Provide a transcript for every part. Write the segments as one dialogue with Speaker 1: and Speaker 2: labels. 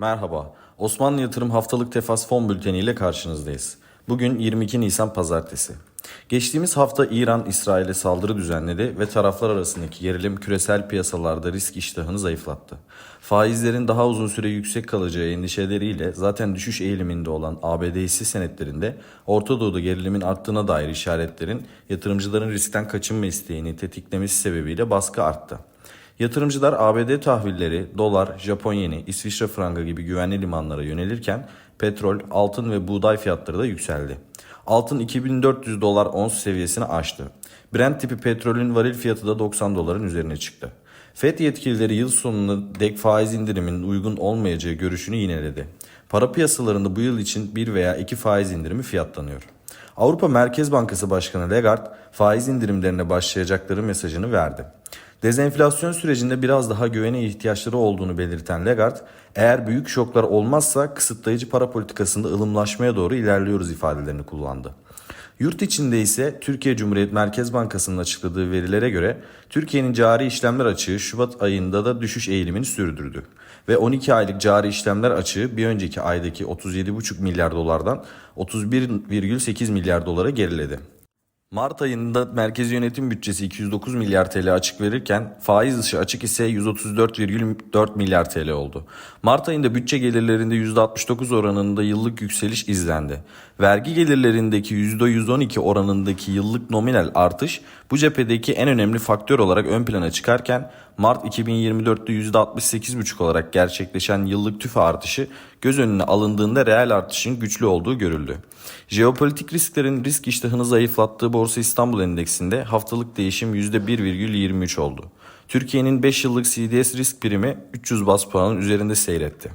Speaker 1: Merhaba, Osmanlı Yatırım Haftalık Tefas Fon Bülteni ile karşınızdayız. Bugün 22 Nisan Pazartesi. Geçtiğimiz hafta İran İsrail'e saldırı düzenledi ve taraflar arasındaki gerilim küresel piyasalarda risk iştahını zayıflattı. Faizlerin daha uzun süre yüksek kalacağı endişeleriyle zaten düşüş eğiliminde olan ABD hisse senetlerinde Orta Doğu'da gerilimin arttığına dair işaretlerin yatırımcıların riskten kaçınma isteğini tetiklemesi sebebiyle baskı arttı. Yatırımcılar ABD tahvilleri, dolar, Japon yeni, İsviçre frangı gibi güvenli limanlara yönelirken petrol, altın ve buğday fiyatları da yükseldi. Altın 2400 dolar ons seviyesini aştı. Brent tipi petrolün varil fiyatı da 90 doların üzerine çıktı. FED yetkilileri yıl sonuna dek faiz indiriminin uygun olmayacağı görüşünü yineledi. Para piyasalarında bu yıl için bir veya iki faiz indirimi fiyatlanıyor. Avrupa Merkez Bankası Başkanı Lagarde faiz indirimlerine başlayacakları mesajını verdi. Dezenflasyon sürecinde biraz daha güvene ihtiyaçları olduğunu belirten Lagarde, eğer büyük şoklar olmazsa kısıtlayıcı para politikasında ılımlaşmaya doğru ilerliyoruz ifadelerini kullandı. Yurt içinde ise Türkiye Cumhuriyet Merkez Bankası'nın açıkladığı verilere göre Türkiye'nin cari işlemler açığı Şubat ayında da düşüş eğilimini sürdürdü. Ve 12 aylık cari işlemler açığı bir önceki aydaki 37,5 milyar dolardan 31,8 milyar dolara geriledi. Mart ayında merkezi yönetim bütçesi 209 milyar TL açık verirken faiz dışı açık ise 134,4 milyar TL oldu. Mart ayında bütçe gelirlerinde %69 oranında yıllık yükseliş izlendi. Vergi gelirlerindeki %112 oranındaki yıllık nominal artış bu cephedeki en önemli faktör olarak ön plana çıkarken Mart 2024'te %68,5 olarak gerçekleşen yıllık tüfe artışı göz önüne alındığında reel artışın güçlü olduğu görüldü. Jeopolitik risklerin risk iştahını zayıflattığı Borsa İstanbul Endeksinde haftalık değişim %1,23 oldu. Türkiye'nin 5 yıllık CDS risk primi 300 bas puanın üzerinde seyretti.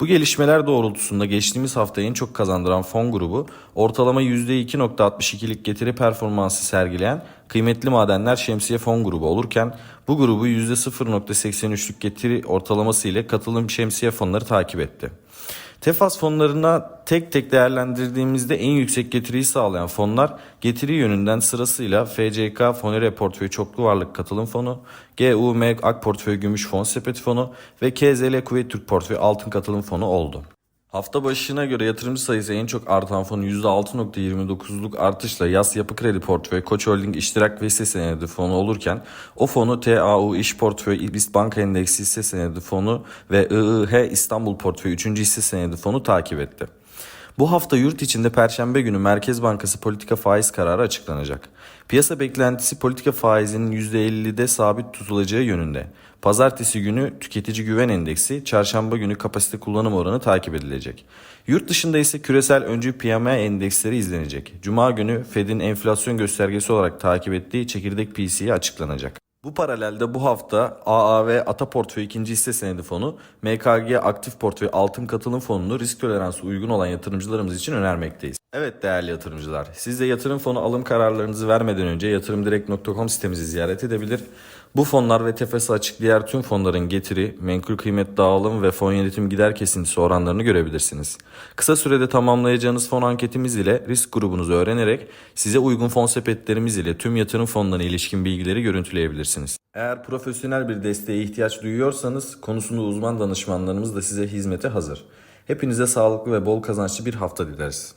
Speaker 1: Bu gelişmeler doğrultusunda geçtiğimiz hafta en çok kazandıran fon grubu ortalama %2.62'lik getiri performansı sergileyen kıymetli madenler şemsiye fon grubu olurken bu grubu %0.83'lük getiri ortalaması ile katılım şemsiye fonları takip etti. Tefas fonlarına tek tek değerlendirdiğimizde en yüksek getiriyi sağlayan fonlar getiri yönünden sırasıyla FCK Fonere Portföy Çoklu Varlık Katılım Fonu, GUM Ak Portföy Gümüş Fon Sepeti Fonu ve KZL Kuveyt Türk Portföy Altın Katılım Fonu oldu. Hafta başına göre yatırımcı sayısı en çok artan fonu %6.29'luk artışla Yas Yapı Kredi Portföy, Koç Holding İştirak ve Hisse Senedi Fonu olurken o fonu TAU İş Portföy, İBIST Banka Endeksi Hisse Senedi Fonu ve IIH İstanbul Portföy 3. Hisse Senedi Fonu takip etti. Bu hafta yurt içinde Perşembe günü Merkez Bankası politika faiz kararı açıklanacak. Piyasa beklentisi politika faizinin %50'de sabit tutulacağı yönünde. Pazartesi günü tüketici güven endeksi, çarşamba günü kapasite kullanım oranı takip edilecek. Yurt dışında ise küresel öncü PMI endeksleri izlenecek. Cuma günü Fed'in enflasyon göstergesi olarak takip ettiği çekirdek PCE açıklanacak. Bu paralelde bu hafta AAV Ata Portföy 2. hisse senedi fonu, MKG Aktif Portföy Altın Katılım Fonu'nu risk toleransı uygun olan yatırımcılarımız için önermekteyiz. Evet değerli yatırımcılar, siz de yatırım fonu alım kararlarınızı vermeden önce yatırımdirekt.com sitemizi ziyaret edebilir. Bu fonlar ve tefesi açık diğer tüm fonların getiri, menkul kıymet dağılım ve fon yönetim gider kesintisi oranlarını görebilirsiniz. Kısa sürede tamamlayacağınız fon anketimiz ile risk grubunuzu öğrenerek size uygun fon sepetlerimiz ile tüm yatırım fonlarına ilişkin bilgileri görüntüleyebilirsiniz. Eğer profesyonel bir desteğe ihtiyaç duyuyorsanız konusunda uzman danışmanlarımız da size hizmete hazır. Hepinize sağlıklı ve bol kazançlı bir hafta dileriz.